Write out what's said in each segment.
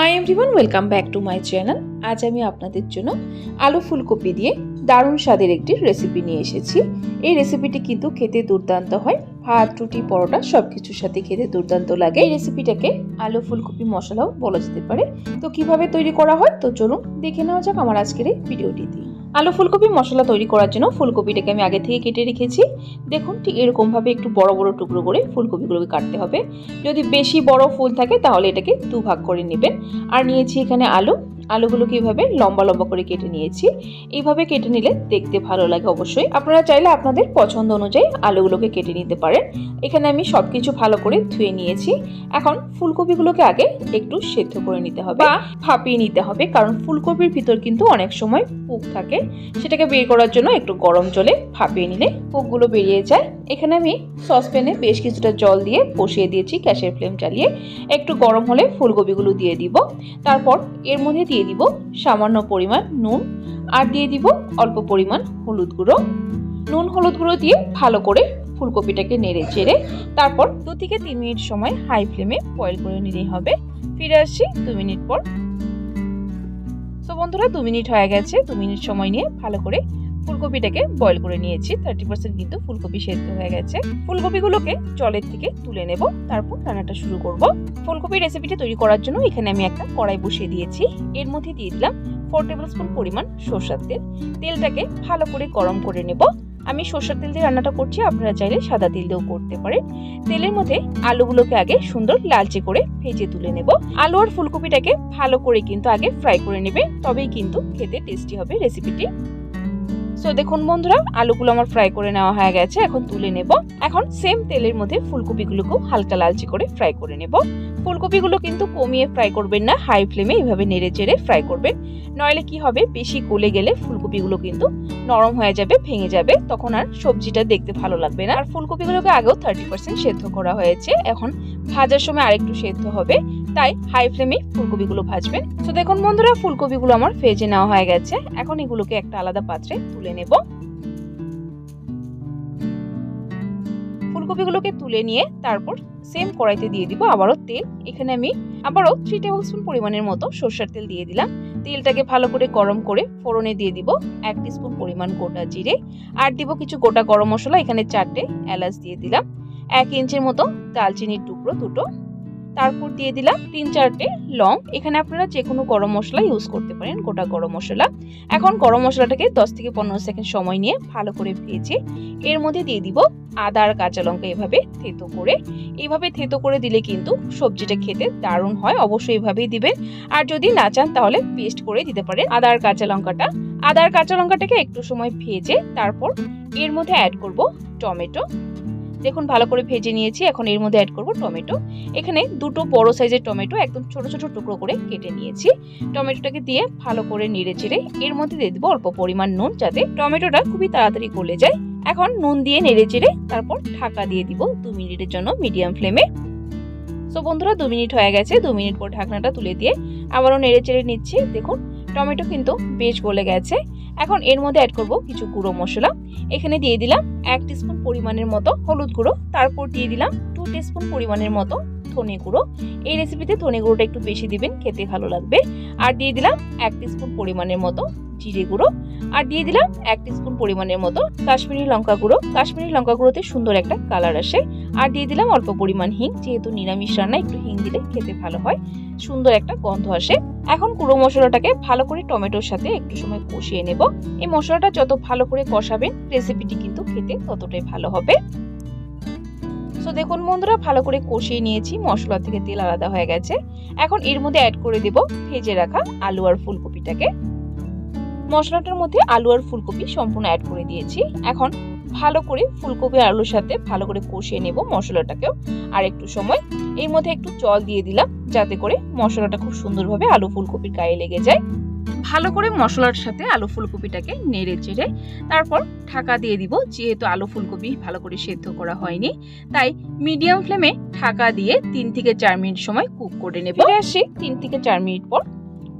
Hi everyone welcome back to my channel আজ আমি আপনাদের জন্য আলু ফুলকপি দিয়ে দারুণ স্বাদের একটি রেসিপি নিয়ে এসেছি। এই রেসিপিটি কিন্তু খেতে দুর্দান্ত হয়। ভাত, রুটি, পরোটা সব কিছুর সাথে খেতে দুর্দান্ত লাগে। এই রেসিপিটাকে আলু ফুলকপি মশলাও বলা যেতে পারে। তো কীভাবে তৈরি করা হয়? তো চলুন দেখে নেওয়া যাক আমার আজকের এই ভিডিওটিতে আলু ফুলকপি মশলা তৈরি করার জন্য ফুলকপিটাকে আমি আগে থেকে কেটে রেখেছি। দেখুন ঠিক এরকমভাবে একটু বড় বড় টুকরো করে ফুলকপিগুলোকে কাটতে হবে। যদি বেশি বড় ফুল থাকে তাহলে এটাকে দুভাগ করে নেবেন। আর নিয়েছি এখানে আলু। আলুগুলোকে এইভাবে লম্বা লম্বা করে কেটে নিয়েছি, এইভাবে কেটে নিলে দেখতে ভালো লাগে অবশ্যই। আপনারা চাইলে আপনাদের পছন্দ অনুযায়ী আলুগুলোকে কেটে নিতে পারেন। এখানে আমি সব কিছু ভালো করে ধুয়ে নিয়েছি। এখন ফুলকপিগুলোকে আগে একটু সেদ্ধ করে নিতে হবে বা ফাঁপিয়ে নিতে হবে, কারণ ফুলকপির ভিতর কিন্তু অনেক সময় পুক থাকে। সেটাকে বের করার জন্য একটু গরম জলে ফাঁপিয়ে নিলে পুকগুলো বেরিয়ে যায়। এখানে আমি সসপ্যানে বেশ কিছুটা জল দিয়ে বসিয়ে দিয়েছি, গ্যাসের ফ্লেম চালিয়ে একটু গরম হলে ফুলকপিগুলো দিয়ে দিব। তারপর এর মধ্যে দিয়ে দিব সামান্য পরিমাণ নুন আর দিয়ে দিব অল্প পরিমাণ হলুদ গুঁড়ো। নুন হলুদ গুঁড়ো দিয়ে ভালো করে ফুলকপিটাকে নেড়ে চেড়ে তারপর দু থেকে তিন মিনিট সময় হাই ফ্লেমে বয়েল করে নিলেই হবে। ফিরে আসছি দু মিনিট পর। তো বন্ধুরা, দু মিনিট হয়ে গেছে। দু মিনিট সময় নিয়ে ভালো করে ফুলকপিটাকে বয়েল করে নিয়েছি। থার্টি পার্সেন্ট কিন্তু ফুলকপি সেদ্ধ হয়ে গেছে। ফুলকপিগুলোকে জলের থেকে তুলে নেব, তারপর রান্নাটা শুরু করব। ফুলকপি রেসিপিটা তৈরি করার জন্য এখানে আমি একটা কড়াই বসিয়ে দিয়েছি। এর মধ্যে দিয়ে দিলাম ফোর টেবিল স্পুন পরিমাণ সর্ষার তেল। তেলটাকে ভালো করে গরম করে নেব। আমি সর্ষার তেল দিয়ে রান্নাটা করছি, আপনারা চাইলে সাদা তেল দিয়েও করতে পারেন। তেলের মধ্যে আলুগুলোকে আগে সুন্দর লালচে করে ভেজে তুলে নেব। আলু আর ফুলকপিটাকে ভালো করে কিন্তু আগে ফ্রাই করে নেবে, তবেই কিন্তু খেতে টেস্টি হবে রেসিপিটি সো দেখুন বন্ধুরা, আলুগুলো আমার ফ্রাই করে নেওয়া হয়ে গেছে, এখন তুলে নেব। এখন সেম তেলের মধ্যে ফুলকপিগুলোকেও হালকা লালচে করে ফ্রাই করে নেব। ফুলকপিগুলো কিন্তু কমিয়ে ফ্রাই করবেন না হাই ফ্লেমে এইভাবে নেড়ে চেড়ে ফ্রাই করবেন। নইলে কি হবে, বেশি গলে গেলে ফুলকপিগুলো কিন্তু নরম হয়ে যাবে, ভেঙে যাবে, তখন আর সবজিটা দেখতে ভালো লাগবে না। আর ফুলকপিগুলোকে আগেও থার্টি পার্সেন্ট সেদ্ধ করা হয়েছে, এখন ভাজার সময় আরেকটু সেদ্ধ হবে, তাই হাই ফ্লেমে ফুলকপিগুলো ভাজবেন। তো দেখুন বন্ধুরা, ফুলকপিগুলো আমার ভেজে নেওয়া হয়ে গেছে। এখন এগুলোকে একটা আলাদা পাত্রে তুলে নেব। ফুলকপিগুলোকে তুলে নিয়ে তারপর সেম কড়াইতে দিয়ে দিব আবারও তেল। এখানে আমি আবারও থ্রি টেবিল স্পুন পরিমাণের মতো সর্ষের তেল দিয়ে দিলাম। তেলটাকে ভালো করে গরম করে ফোড়নে দিয়ে দিব এক স্পুন পরিমাণ গোটা জিরে। আর দিব কিছু গোটা গরম মশলা, এখানে চারটে এলাচ দিয়ে দিলাম। এক ইঞ্চের মতো দালচিনির টুকরো দুটো। তারপর দিয়ে দিলাম তিন চারটে লং। এখানে আপনারা যে কোনো গরম মশলা ইউজ করতে পারেন, গোটা গরম মশলা। এখন গরম মশলাটাকে দশ থেকে পনেরো সেকেন্ড সময় নিয়ে ভালো করে ভেজে এর মধ্যে দিয়ে দিব আদা আর কাঁচা লঙ্কা এভাবে থেতো করে। এইভাবে থেতো করে দিলে কিন্তু সবজিটা খেতে দারুণ হয়, অবশ্যই এভাবেই দিবেন। আর যদি না চান তাহলে পেস্ট করে দিতে পারেন আদা আর কাঁচা লঙ্কাটা। আদা আর কাঁচা লঙ্কাটাকে একটু সময় ভেজে তারপর এর মধ্যে অ্যাড করব টমেটো। দেখুন, ভালো করে ভেজে নিয়েছি। এখন এর মধ্যে অ্যাড করব টমেটো। এখানে দুটো বড় সাইজের টমেটো একদম ছোট ছোট টুকরো করে কেটে নিয়েছি। টমেটোটাকে দিয়ে ভালো করে নেড়ে চেড়ে এর মধ্যে দিয়ে দেবো অল্প পরিমাণ নুন যাতে টমেটোটা খুবই তাড়াতাড়ি গলে যায়। এখন নুন দিয়ে নেড়ে চেড়ে তারপর ঢাকা দিয়ে দিব দু মিনিটের জন্য মিডিয়াম ফ্লেমে সো বন্ধুরা, দু মিনিট হয়ে গেছে। দু মিনিট পর ঢাকনাটা তুলে দিয়ে আবারও নেড়ে চেড়ে নিচ্ছি। দেখুন, টমেটো কিন্তু বেশ গলে গেছে। এখন এর মধ্যে অ্যাড করব কিছু গুঁড়ো মশলা। এখানে দিয়ে দিলাম এক টিস্পুন পরিমাণের মতো হলুদ গুঁড়ো। তারপর দিয়ে দিলাম টু টিস্পুন পরিমাণের মতো ধনে গুঁড়ো। এই রেসিপিতে ধনে গুঁড়োটা একটু বেশি দিবেন, খেতে ভালো লাগবে। আর দিয়ে দিলাম এক টিস্পুন পরিমাণের মতো জিরে গুঁড়ো আর দিয়ে দিলাম এক টিস্পুন পরিমাণের মতো কাশ্মীরি লঙ্কা গুঁড়ো। কাশ্মীরি লঙ্কা গুঁড়োতে সুন্দর একটা কালার আসে। আর দিয়ে দিলাম অল্প পরিমাণ হিং, যেহেতু নিরামিষ রান্না, একটু হিং দিলে খেতে ভালো হয়। সুন্দর একটা গন্ধ আসে। এখন গুঁড়ো মশলাটাকে ভালো করে টমেটোর সাথে একটু সময় কষিয়ে নেব। এই মশলাটা যত ভালো করে কষাবেন রেসিপিটি কিন্তু খেতে ততটাই ভালো হবে। তো দেখুন বন্ধুরা, ভালো করে কষিয়ে নিয়েছি। মশলা থেকে তেল আলাদা হয়ে গেছে। এখন এর মধ্যে অ্যাড করে দেব ভেজে রাখা আলু আর ফুলকপিটাকে। মশলাটার মধ্যে আলু আর ফুলকপি সম্পূর্ণ অ্যাড করে দিয়েছি। এখন ভালো করে ফুলকপি আলুর সাথে ভালো করে কষিয়ে নেব মশলাটাকেও। আর একটু সময় এর মধ্যে একটু জল দিয়ে দিলাম যাতে করে মশলাটা খুব সুন্দরভাবে আলু ফুলকপির গায়ে লেগে যায়। ভালো করে মশলার সাথে আলু ফুলকপিটাকে নেড়ে চেড়ে তারপর ঢাকা দিয়ে দিব, যেহেতু আলু ফুলকপি ভালো করে সেদ্ধ করা হয়নি, তাই মিডিয়াম ফ্লেমে ঢাকা দিয়ে তিন থেকে চার মিনিট সময় কুক করে নেব। আসি তিন থেকে চার মিনিট পর।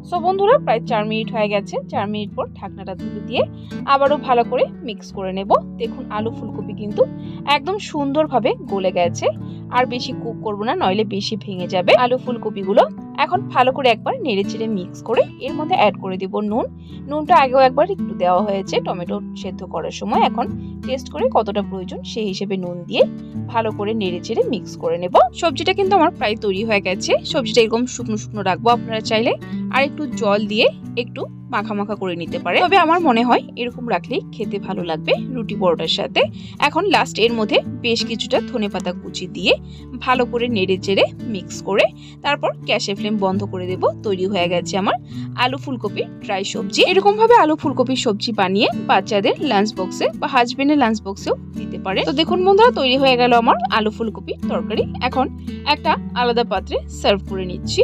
সো বন্ধুরা, প্রায় চার মিনিট হয়ে গেছে। চার মিনিট পর ঢাকনাটা তুলে দিয়ে আবারও ভালো করে মিক্স করে নেব। দেখুন, আলু ফুলকপি কিন্তু একদম সুন্দরভাবে গলে গেছে। আর বেশি কুক করব না, নইলে বেশি ভেঙে যাবে। আলু ফুলকপিগুলো এখন ভালো করে একবার নেড়ে চেড়ে মিক্স করে এর মধ্যে অ্যাড করে দেব নুন। নুনটা আগেও একবার একটু দেওয়া হয়েছে, টমেটো সেদ্ধ করার সময়। এখন টেস্ট করে কতটা প্রয়োজন সেই হিসেবে নুন দিয়ে ভালো করে নেড়ে চেড়ে মিক্স করে নেব। সবজিটা কিন্তু আমার প্রায় তৈরি হয়ে গেছে। সবজিটা এরকম শুকনো শুকনো রাখব আপনারা চাইলে। আর একটু জল দিয়ে একটু মাখা মাখা করে নিতে পারে তবে আমার মনে হয় এরকম রাখলেই খেতে ভালো লাগবে রুটি পরোটার সাথে। এখন লাস্ট এর মধ্যে বেশ কিছুটা ধনে পাতা কুচি দিয়ে ভালো করে নেড়ে চেড়ে মিক্স করে তারপর গ্যাসের ফ্লেম বন্ধ করে দেব, তৈরি হয়ে গেছে আমার আলু ফুলকপি ড্রাই সবজি। এরকম ভাবে আলু ফুলকপির সবজি বানিয়ে বাচ্চাদের লাঞ্চ বক্সে বা হাজবেন্ডের লাঞ্চ বক্সেও দিতে পারে। তো দেখুন বন্ধুরা, তৈরি হয়ে গেল আমার আলু ফুলকপি তরকারি। এখন একটা আলাদা পাত্রে সার্ভ করে নিচ্ছি।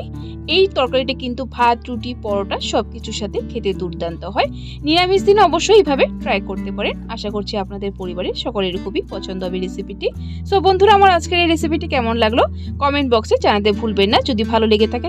এই তরকারিটা কিন্তু ভাত, রুটি, পরোটা সবকিছুর সাথে খেতে দুর্দান্ত হয়। নিরামিষ দিন অবশ্যই এইভাবে ট্রাই করতে পারেন। আশা করছি আপনাদের পরিবারের সকলের খুবই পছন্দ হবে রেসিপিটি সো বন্ধুরা, আমার আজকের এই রেসিপিটি কেমন লাগল? কমেন্ট বক্সে জানাতে ভুলবেন না। যদি ভালো লেগে থাকে